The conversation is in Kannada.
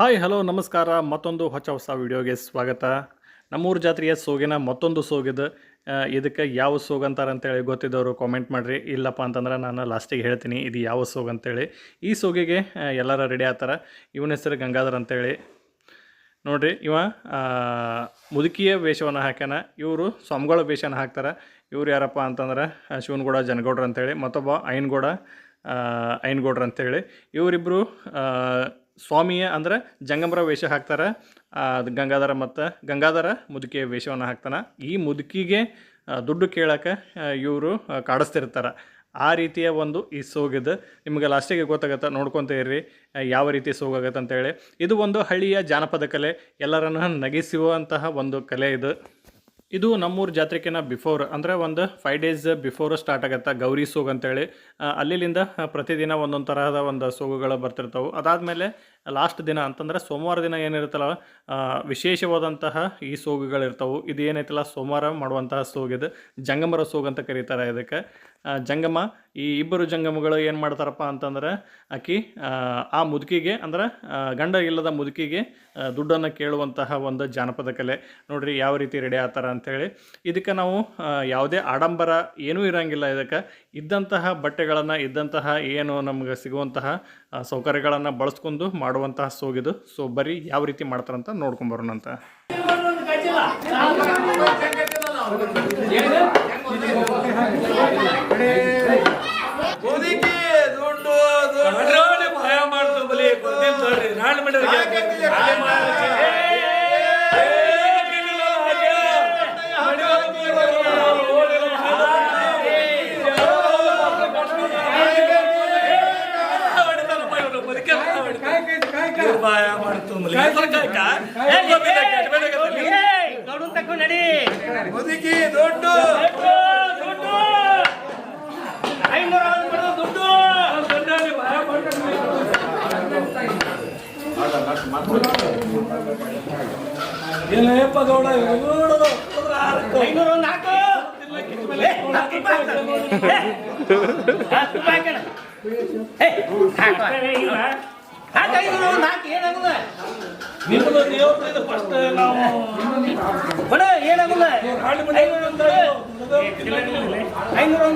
ಹಾಯ್ ಹಲೋ ನಮಸ್ಕಾರ. ಮತ್ತೊಂದು ಹೊಸ ಹೊಸ ವಿಡಿಯೋಗೆ ಸ್ವಾಗತ. ನಮ್ಮೂರು ಜಾತ್ರೆಯ ಸೋಗಿನ ಮತ್ತೊಂದು ಸೋಗಿದ ಇದಕ್ಕೆ ಯಾವ ಸೋಗ್ ಅಂತಾರೆ ಅಂತೇಳಿ ಗೊತ್ತಿದ್ದವರು ಕಾಮೆಂಟ್ ಮಾಡಿರಿ. ಇಲ್ಲಪ್ಪ ಅಂತಂದ್ರೆ ನಾನು ಲಾಸ್ಟಿಗೆ ಹೇಳ್ತೀನಿ, ಇದು ಯಾವ ಸೋಗ್ ಅಂತೇಳಿ. ಈ ಸೋಗಿಗೆ ಎಲ್ಲರ ರೆಡಿ ಆಗ್ತಾರೆ ಇವನ ಹೆಸರು ಗಂಗಾಧರ್ ಅಂತೇಳಿ. ನೋಡಿರಿ, ಇವ ಮುದುಕಿಯ ವೇಷವನ್ನು ಹಾಕ್ಯಾನ. ಇವರು ಸ್ವಾಮಿಗಳ ವೇಷನ ಹಾಕ್ತಾರೆ. ಇವ್ರು ಯಾರಪ್ಪ ಅಂತಂದ್ರೆ ಶಿವನಗೌಡ, ಜನಗೌಡ್ರು ಅಂತೇಳಿ. ಮತ್ತೊಬ್ಬ ಐನ್ಗೌಡ ಐನ್ಗೌಡ್ರು ಅಂತೇಳಿ. ಇವರಿಬ್ಬರು ಸ್ವಾಮಿಯ ಅಂದ್ರೆ ಜಂಗಮರ ವೇಷ ಹಾಕ್ತಾರೆ. ಗಂಗಾಧರ ಮತ್ತು ಗಂಗಾಧರ ಮುದುಕಿಯ ವೇಷವನ್ನು ಹಾಕ್ತಾನೆ. ಈ ಮುದುಕಿಗೆ ದುಡ್ಡು ಕೇಳೋಕೆ ಇವರು ಕಾಡಿಸ್ತಿರ್ತಾರೆ. ಆ ರೀತಿಯ ಒಂದು ಈ ಸೋಗಿದ್ದು ನಿಮಗೆ ಲಾಸ್ಟಿಗೆ ಗೊತ್ತಾಗತ್ತೆ, ನೋಡ್ಕೊತ ಇರ್ರಿ ಯಾವ ರೀತಿ ಸೋಗಾಗತ್ತೆ ಅಂತೇಳಿ. ಇದು ಒಂದು ಹಳ್ಳಿಯ ಜಾನಪದ ಕಲೆ. ಎಲ್ಲರನ್ನು ನಗಿಸುವಂತಹ ಒಂದು ಕಲೆ ಇದು. ಇದು ನಮ್ಮೂರು ಜಾತ್ರೆಕಿನ ಬಿಫೋರ್, ಅಂದರೆ ಒಂದು ಫೈವ್ ಡೇಸ್ ಬಿಫೋರ್ ಸ್ಟಾರ್ಟ್ ಆಗುತ್ತೆ, ಗೌರಿ ಸೋಗ್ ಅಂತೇಳಿ. ಅಲ್ಲಿಂದ ಪ್ರತಿದಿನ ಒಂದೊಂದು ತರಹದ ಒಂದು ಸೋಗುಗಳು ಬರ್ತಿರ್ತವೆ. ಅದಾದಮೇಲೆ ಲಾಸ್ಟ್ ದಿನ ಅಂತಂದ್ರೆ ಸೋಮವಾರ ದಿನ ಏನಿರುತ್ತಲ್ಲ ವಿಶೇಷವಾದಂತಹ ಈ ಸೋಗುಗಳಿರ್ತವೆ ಇದು ಏನೈತಲ್ಲ ಸೋಮವಾರ ಮಾಡುವಂತಹ ಸೋಗಿದು ಜಂಗಮರ ಸೋಗ್ ಅಂತ ಕರೀತಾರೆ ಇದಕ್ಕೆ. ಜಂಗಮ ಈ ಇಬ್ಬರು ಜಂಗಮಗಳು ಏನು ಮಾಡ್ತಾರಪ್ಪ ಅಂತಂದ್ರೆ ಆಕಿ ಆ, ಮುದುಕಿಗೆ ಅಂದ್ರೆ ಗಂಡ ಇಲ್ಲದ ಮುದುಕಿಗೆ ದುಡ್ಡನ್ನು ಕೇಳುವಂತಹ ಒಂದು ಜಾನಪದ ಕಲೆ. ನೋಡಿರಿ ಯಾವ ರೀತಿ ರೆಡಿ ಆಗ್ತಾರ ಅಂಥೇಳಿ ಇದಕ್ಕೆ ನಾವು ಯಾವುದೇ ಆಡಂಬರ ಏನೂ ಇರೋಂಗಿಲ್ಲ ಇದಕ್ಕೆ. ಇದ್ದಂತಹ ಬಟ್ಟೆಗಳನ್ನು ಇದ್ದಂತಹ ಏನು ನಮಗೆ ಸಿಗುವಂತಹ ಸೌಕರ್ಯಗಳನ್ನು ಬಳಸ್ಕೊಂಡು ಮಾಡುವಂತಹ ಸೋಗಿದು. ಸೊ ಬರೀ ಯಾವ ರೀತಿ ಮಾಡ್ತಾರಂತ ನೋಡ್ಕೊಂಬರೋಣಂತ ಮುದುಕಿ ಮುದುಕಿ ದುಡ್ಡು ಏನಪ್ಪ ಗೌಡ ಐನೂರ ಆರಕ್ಕೆ. ನಿಮ್ಮದು ದೇವ್ರದ್ದು ಫಸ್ಟ್ ನಾವು ಹಾಳು ಮನೆ ಅಂತ ಐನೂರು